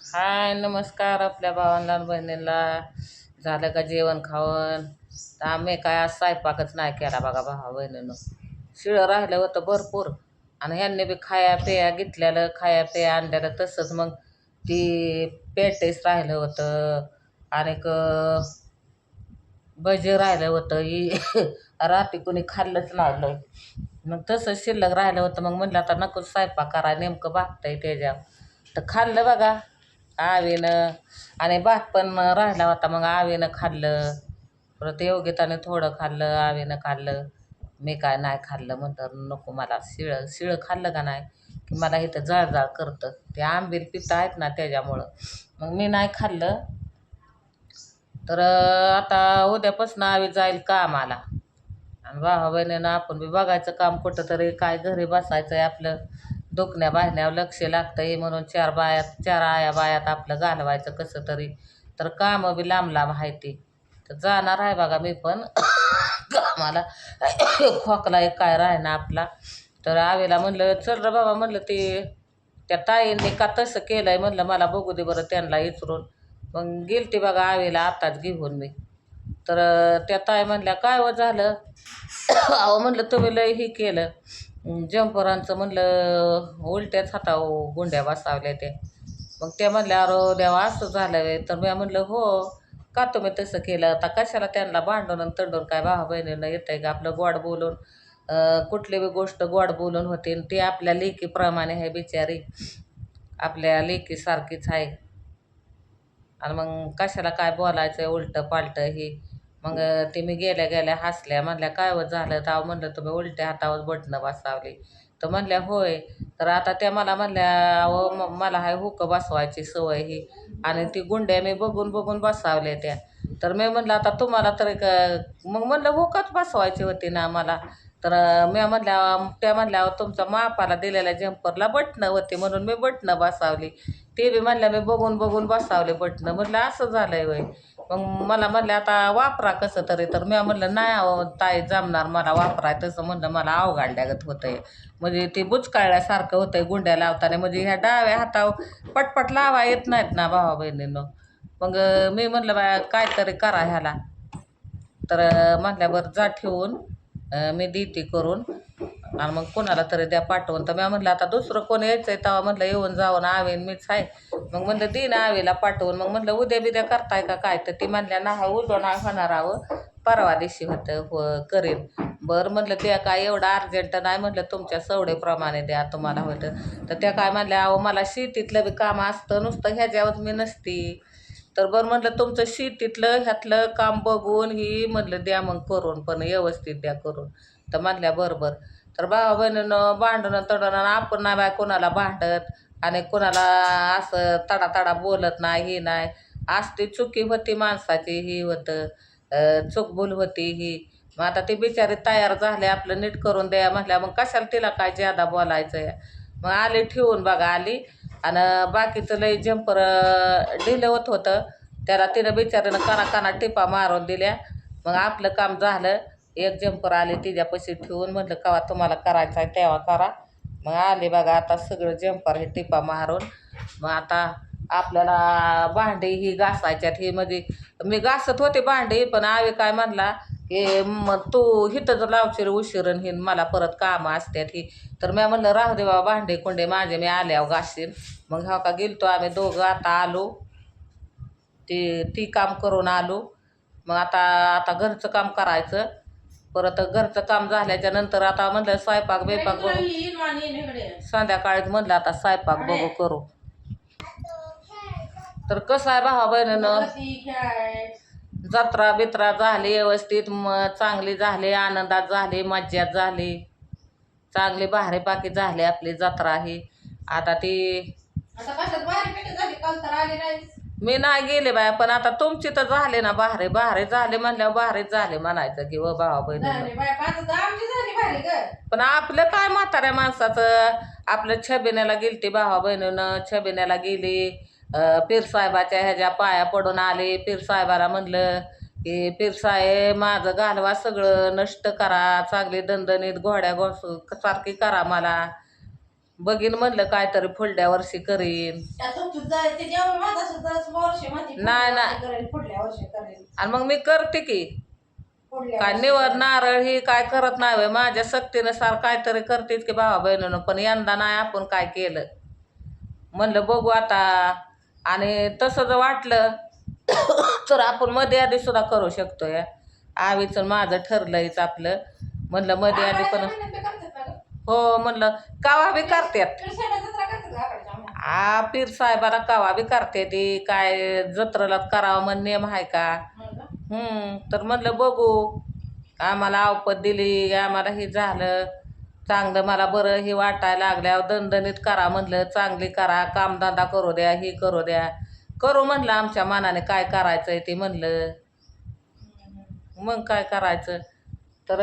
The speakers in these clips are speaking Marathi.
हाय नमस्कार आपल्या भावांना बहिणीला झालं का जेवण खावण? तर आम्ही काय आज स्वयंपाकच नाही केला बघा भावा बहिणीनं. शिळं राहिलं होतं भरपूर. आणि ह्यांनी बी खाया पेया घेतलेलं खाया पेया आणलेलं. तसंच मग ती पेटेस राहिलं होतं. आणि भजे राहिलं होतं. ही रात्री कोणी खाल्लंच लागलं मग तसंच शिल्लक राहिलं होतं. मग म्हणलं आता नको स्वयंपाक करा नेमकं भागतंय त्याच्या तर खाल्लं बघा. आवीनं. आणि भात पण राहिला होता मग आवीनं खाल्लं. परत योगिताने थोडं खाल्लं आवीनं खाल्लं. मी काय नाही खाल्लं म्हणतं नको मला शिळं शिळं खाल्लं का नाही? की मला इथं जाळजाळ करतं. ते आंबील पितं आहेत ना त्याच्यामुळं. मग मी नाही खाल्लं. तर आता उद्यापासून आवी जाईल कामाला. आणि भावा बहिणीनं आपण बी बघायचं काम कुठं तरी काय घरी बसायचं आहे आपलं. दुखण्या बाहेरण्यावर लक्ष लागतं आहे म्हणून चार बायात चार आया बायात आपलं घालवायचं कसं तरी. तर कामं बी लांब लांब आहे ती. तर जाणार आहे बघा मी पण. कामाला खोकला एक काय राहणार आपला. तर आवेला म्हणलं चल रे बाबा म्हणलं ते त्या ताईंनी का तसं केलं आहे म्हणलं मला बघू दे बरं त्यांना इचरून. मग गेलते बघा आवेला आताच घेऊन मी. तर त्या ताई म्हणल्या काय व झालं? अहो म्हणलं तुम्ही लय हे केलं. जंपरांचं म्हणलं उलट्याच हातावर गुंड्या बसावल्या ते मग त्या म्हणल्या अरो देवा असं झालं तर मी म्हणलं हो का तुम्ही तसं केलं? आता कशाला त्यांना भांडून आणि तंडून काय भावा बहिणीनं येतं आहे का आपलं गोड बोलून? कुठली बी गोष्ट गोड बोलून होते आणि ती आपल्या लेकीप्रमाणे आहे बिचारी. आपल्या लेकीसारखीच आहे. आणि मग कशाला काय बोलायचं उलटं पालटं ही? मग ते मी गेल्या गेल्या हसल्या म्हणल्या काय व झालं? तर म्हणलं तुम्ही उलट्या हातावर बटणं बसावली. तर म्हणल्या होय. तर आता त्या मला म्हणल्या अहो म- मला हाय हुक बसवायची सवय ही. आणि ती गुंड्या मी बघून बघून बसावल्या त्या. तर मी म्हणलं आता तुम्हाला तर एक- मग म्हणलं हुकच बसवायची होती ना मला. तर मी म्हणल्या त्या म्हटल्यावर तुमचा तुमच्या मापाला दिलेल्या जंपरला बटणं होती म्हणून मी बटणं बसावली. ते बी म्हणल्या मी बघून बघून बसावले बटणं म्हटलं असं झालं आहे वय मग मला म्हटलं आता वापरा कसं तरी. तर मी म्हणलं नाही अहो ताई जमणार मला वापराय तसं. म्हणलं मला अवघाडल्यागत होतंय. म्हणजे ते बुचकाळल्यासारखं होतंय गुंड्या लावताना. म्हणजे ह्या डाव्या हातावर पटपट लावा येत नाहीत ना भावा बहिणीनं. मग मी म्हणलं बाया काहीतरी करा ह्याला. तर म्हटल्यावर जा ठेवून. मी देते करून. आणि मग कोणाला तरी द्या पाठवून. तर मी म्हटलं आता दुसरं कोण यायचं आहे तेव्हा म्हटलं येऊन जाऊन आवेन मीच आहे मग म्हणलं दे ना आवेला पाठवून. मग म्हटलं उद्या बिद्या करताय का काय? तर ती म्हणल्या ना उद्या नाही होणार आहो. परवा दिवशी होतं हो करेन. बरं म्हटलं त्या काय एवढं अर्जंट नाही म्हटलं तुमच्या सवडेप्रमाणे द्या तुम्हाला होतं. तर त्या काय म्हणल्या अहो मला शेतीतलं बी काम असतं नुसतं ह्याच्यावर मी नसती. तर बरं म्हटलं तुमचं शेतीतलं ह्यातलं काम बघून ही म्हटलं द्या मग करून पण व्यवस्थित द्या करून. तर म्हटल्या बरोबर तर भावा बहिणीनं भांडणं तडणं आपण नाही बाय कोणाला भांडत आणि कोणाला असं तडा तडा बोलत नाही ही नाही. असती चुकी होती माणसाची ही होतं. चुकभूल होती ही. मग आता ती बिचारी तयार झाले आपलं नीट करून द्या. म्हटल्या मग कशाला तिला काय ज्यादा बोलायचं मग आली ठेवून बघा आली. आणि बाकीचं लई जंपर ढिलं होत होतं. त्याला तिनं बिचारीनं काना काना टिपा मारून दिल्या. मग आपलं काम झालं. एक जंपर आले तिच्यापाशी ठेवून म्हटलं कवा तुम्हाला करायचं आहे तेव्हा करा. मग आले बघा आता सगळं जंपर हे टिपा मारून. मग आता आपल्याला भांडी ही घासायच्यात. ही म्हणजे मी घासत होते भांडी पण आवे काय म्हणला की मग तू हिथं जर लावशील उशिरण हिन मला परत कामं असतात ही. तर मी म्हणलं राहू दे बाबा भांडे कुंडे माझे मी आल्यावर घासीन मग हा का गेलतो आम्ही दोघं आता आलो. ते ती काम करून आलो. मग आता आता घरचं काम करायचं. परत घरचं काम झाल्याच्यानंतर आता म्हणलं स्वयंपाक बेपाक बघू. संध्याकाळीच म्हणलं आता स्वयंपाक बघू करू. तर कसं आहे भावा बहिणीनं जत्रा बित्रा झाली व्यवस्थित म चांगली झाली आनंदात झाली मज्जात झाली. चांगली भारी पाकी झाली आपली जत्रा ही. आता ती आता कशात बाहेर पेटे झाली? काल तर आली नाही मी नाही गेले बाया पण आता तुमची तर झाले ना भारे. भारे झाले म्हणल्यावर भारीच झाले म्हणायचं की व भावा बहिणी. झाली बाय पाच तर आमची झाली भारी ग. पण आपलं काय म्हाताऱ्या माणसाचं? आपलं छबिन्याला गेलती भावा बहिणीनं छबिन्याला गेली. अं, पीर साहेबाच्या ह्याच्या पाया पडून आले. पीर साहेबाला म्हणलं की पीर साहेब माझं घालवा सगळं. नष्ट करा. चांगली दणदणीत घोड्या घोसू सारखी करा मला. बघीन म्हणलं काहीतरी फुलड्या वर्षी करीन. त्या तुमचं जाय- ते जेवण माझं असं दरच वर्षी म्हणते नाही, करेल आणि मग मी करते की. काय निवड. नारळ ही काय करत नाही. माझ्या सक्तीनुसार काहीतरी करतेच की भावा बहिणीनं. पण यंदा नाही आपण काय केलं. म्हणलं बघू आता. आणि तसं जर वाटलं तर आपण मध्ये आधी सुद्धा करू शकतोय. आवीचं आणि माझं ठरलंयच आपलं. म्हणलं मध्ये आधी पण? हो म्हणलं कावा बी करतात? आ पीर साहेबाला कावा बी करते ती. काय जत्रेला करावं म्हण नियम आहे का? हो का? हम्म तर म्हणलं बघू. आम्हाला आवपत दिली आम्हाला हे झालं. चांगलं मला बरं हे वाटायला लागल्यावर दणदणीत करा म्हणलं चांगली करा कामधंदा करू द्या हे करू द्या. करू म्हणलं आमच्या मनाने काय करायचं ते म्हणलं. मग काय करायचं? तर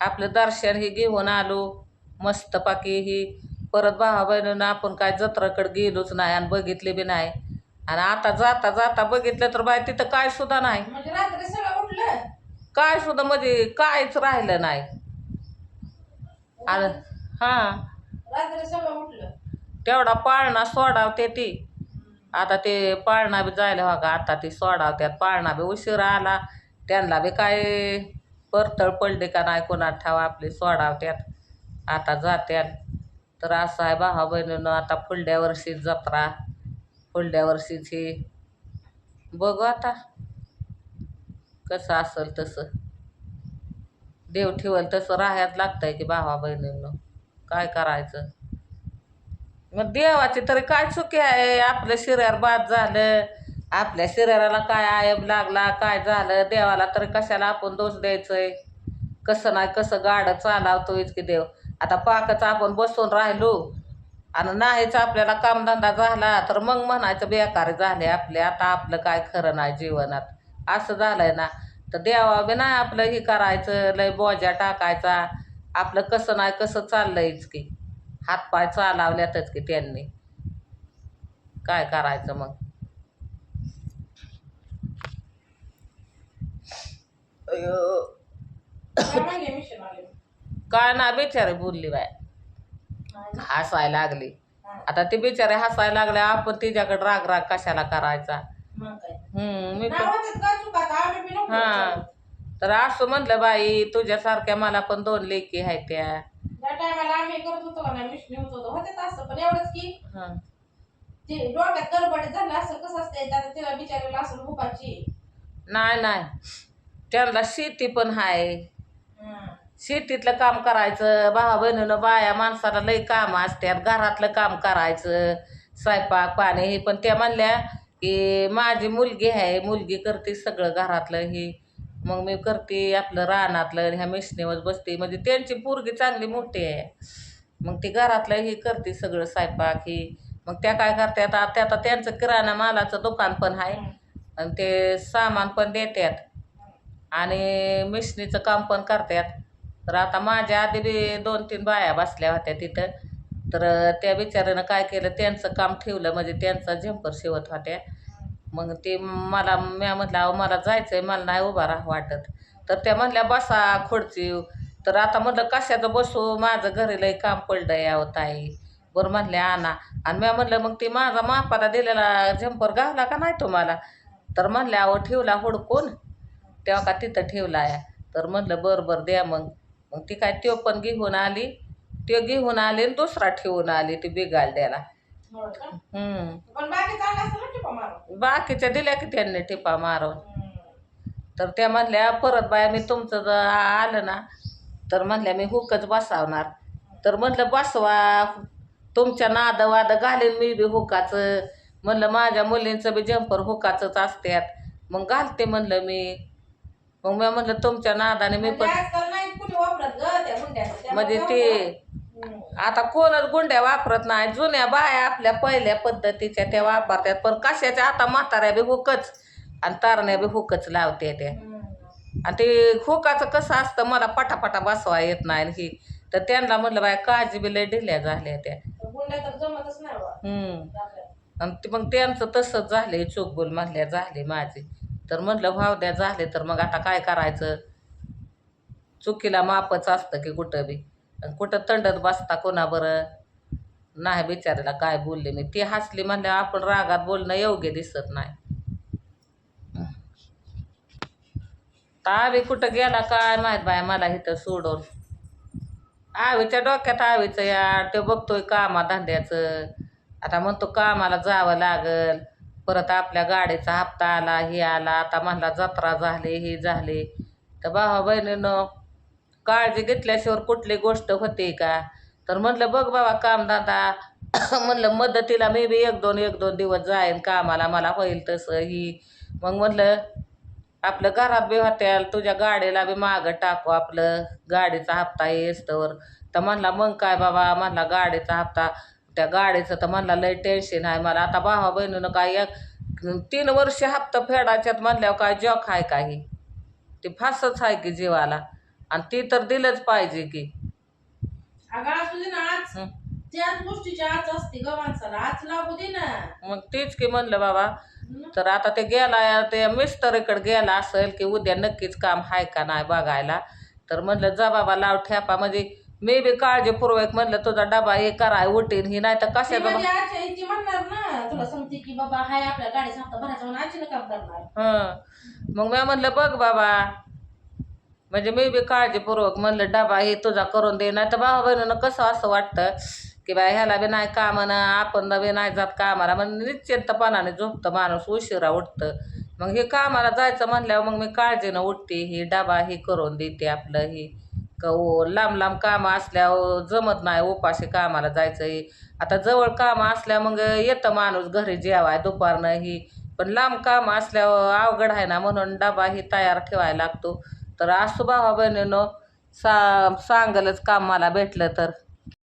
आपलं दर्शन हे घेऊन आलो. मस्तपाकी ही. परत भावा बहिणीनं आपण काय जत्राकडे गेलोच नाही आणि बघितले बी नाही. आणि आता जाता जाता बघितलं तर बाय तिथं काय सुद्धा नाही. म्हणजे काय सुद्धा म्हणजे कायच राहिलं नाही. हां. रात्री सगळं उठलं. तेवढा पाळणा सोडावते ती. आता ते पाळणा बी जायला बघा आता ती सोडावत्यात. पाळणा बी उशिरा आला. त्यांना बी काय परतळ पडले का नाही कोणात ठावा आपली सोडावत्यात. आता जात्यात. तर असं आहे भावा बहिणीनं आता पुढल्या वर्षी जत्रा. पुढल्या वर्षीची बघू आता. कसं असेल तसं. देव ठेवल तसं राहायच लागतंय की भावा बहिणीनं. काय करायचं? मग देवाची तरी काय चुकी आहे? आपल्या शरीर बाद झालं. आपल्या शरीराला काय आयब लागला काय झालं? देवाला तरी कशाला आपण दोष द्यायचंय? कसं नाही कसं गाडं चालावतो इतकी देव? आता पाकच आपण बसून राहिलो आणि नाहीच आपल्याला कामधंदा झाला तर मग म्हणायचं बेकार झाले आपले. आता आपलं काय खरं नाही जीवनात. असं झालंय ना. तर देवा बी नाही आपलं हे करायचं लय बोजा टाकायचा. आपलं कसं नाही कसं चाललंयच की. हातपाय चालावल्यातच की त्यांनी. काय करायचं मग? काय ना बिचारी बोलली बाय. हसायला लागली. आता ती बिचारी हसायला लागल्या आपण तिच्याकडे राग राग कशाला करायचा? हम्म मी पण हा. तर असं म्हणलं बाई तुझ्यासारख्या मला पण दोन लेकी आहेत त्या. त्या टायमाला आम्ही करत होतो का नाही मिशन होत होतो होते असं पण एवढंच की हं. ते डोक्यात गडबड झालं असं कसं असतंय? आता तिला बिचारायला असं भुकाची नाही नाही. त्यांना शेती पण आहे हं. शेतीतलं काम करायचं. भावा बहिणीनं बाया माणसाला लई काम असतात घरातलं काम करायचं. स्वयंपाक पाणी हे पण त्या म्हणल्या की माझी मुलगी आहे मुलगी करते सगळं घरातलं हे. मग मी करते आपलं रानातलं ह्या मिशनीवर बसते. म्हणजे त्यांची पोरगी चांगली मोठी आहे. मग ती घरातलं हे करते सगळं स्वयंपाक ही. मग त्या काय करतात आता आता त्यांचं किराणा मालाचं दुकान पण आहे. आणि ते सामान पण देतात. आणि मिशनीचं काम पण करतात. तर आता माझ्या आधी बी दोन तीन बाया बसल्या होत्या तिथं. तर त्या बिचाऱ्यानं काय केलं त्यांचं काम ठेवलं म्हणजे त्यांचा झंपर शिवत होत्या. मग ते मला म्या म्हटलं अहो मला जायचं आहे मला नाही उभा राहा वाटत. तर त्या म्हणल्या बसा खोडची. तर आता म्हटलं कशाचं बसू? माझं घरी लई काम पडलं यावं ताई. बरं म्हणले आणा. आणि म्या म्हटलं मग ती माझा मापाला दिलेला झंपर घाला का नाही तुम्हाला? तर म्हटल्या अहो ठेवला हुडकून. तेव्हा का तिथं ठेवला आहे? तर म्हटलं बरं बरं द्या मग. मग ती काय त्यो पण घेऊन आली. त्यो घेऊन आली आणि दुसरा ठेवून आली ती बिगाल हो का? हम्म. पण बाकी चांगलं असतं ना टिपा मारून? बाकीच्या दिल्या की त्यांनी टिपा मारून. तर त्या म्हणल्या परत बाया मी तुमचं जर आलं ना तर म्हणल्या मी हुकच बसावणार. तर म्हटलं बसवा तुमच्या नाद वाद घालीन मी बी हुकाचं. म्हणलं माझ्या मुलींचं बी जंपर हुकाचंच असतात मग घालते म्हणलं मी. मग मी म्हणलं तुमच्या नादाने मी म्हणजे पण आजकाल नाही कुणी वापरत ग त्या गुंड्या म्हणजे ते. आता कोणच गुंड्या वापरत नाही. जुन्या बाया आपल्या पहिल्या पद्धतीच्या त्या वापरतात. पण कशाच्या? आता म्हाताऱ्या बी हुकच. आणि तारण्या बी हुकच लावते त्या. आणि ते हुकाचं कसं असतं? मला पटापटा बसवा येत नाही आणि ही. तर त्यांना म्हणलं बाय काळजी बी लय ढिल्या झाल्या त्या. हम्म. आणि ते मग त्यांचं तसंच झाले चोकबोल म्हणल्या झाले माझे. तर म्हटलं भाव द्या झाले तर मग आता काय करायचं? चुकीला मापच असतं की कुठं बी. आणि कुठं तंडत बसता कोणा बरं नाही बिचारीला काय बोलले मी. ती हसली म्हणल्यावर आपण रागात बोलणं योग्य दिसत नाही. आवी कुठं गेला काय माहीत बाय मला इथं सोडून. आवीच्या डोक्यात आवीचं यार. ते बघतोय कामा धंद्याचं. आता म्हणतो कामाला जावं लागल. परत आपल्या गाडीचा हप्ता आला हे आला. आता म्हणला जत्रा झाली हे झाली. तर भावा बहिणीनं काळजी घेतल्याशिवाय कुठली गोष्ट होते का? तर म्हणलं बघ बाबा कामदादा म्हणलं मदतीला मी बी एक दोन एक दोन दिवस जाईन कामाला मला होईल तसं ही. मग म्हणलं आपलं घरात बी होत्याल तुझ्या गाडीला बी मागं टाकू आपलं गाडीचा हप्ता येस्तवर तर म्हणला मग काय बाबा? म्हणला गाडीचा हप्ता त्या गाडीचं तर म्हणला लय टेन्शन आहे मला. आता भावा बहिणीनं काय एक तीन वर्ष हप्ता फेडायच्यात म्हणल्यावर काय जॉक आहे काही ते फासच आहे की जीवाला. आणि ती तर दिलंच पाहिजे की. अगं असू दे ना आज. हं. त्याच गोष्टीची आज असते ग माणसाला. आज लागू दे ना. मग तेच की म्हणलं बाबा. हं? तर आता ते गेला ते मिस्टरीकडे गेला असेल की उद्या नक्कीच काम आहे का नाही बघायला. तर म्हणलं जा बाबा लाव ठेपा. म्हणजे मी बी काळजीपूर्वक म्हणलं तुझा डबा हे कराय उठीन ही नाही तर ती कशाचं म्हणजे म्हणणार ना. तुला सांगते की बाबा हाय आपल्या गाडीचा हप्ता भरायचा म्हणून काम करणार हं. मग मी म्हणलं बघ बाबा. म्हणजे मी बी काळजीपूर्वक म्हणलं डबा हे तुझा करून दे. नाही तर भावा बहिणीनं कसं असं वाटतं की बाय ह्याला बी नाही कामानं आपण बी नाही जात कामाला. मग निश्चिंतपणाने झोपतं माणूस उशिरा उठतं. मग हे कामाला जायचं म्हणल्यावर मग मी काळजीनं उठते ही डबा ही करून देते आपलं ही. क ओ लांब लांब कामं असल्यावर जमत नाही उपाशी कामाला जायचं हे. आता जवळ कामं असल्या मग येतं माणूस घरी जेवाय दुपारनं ही. पण लांब कामं असल्यावर अवघड आहे ना म्हणून डबा ही तयार ठेवायला लागतो. तर असू भावा बहिणीनं सा सांगलच काम मला भेटलं तर.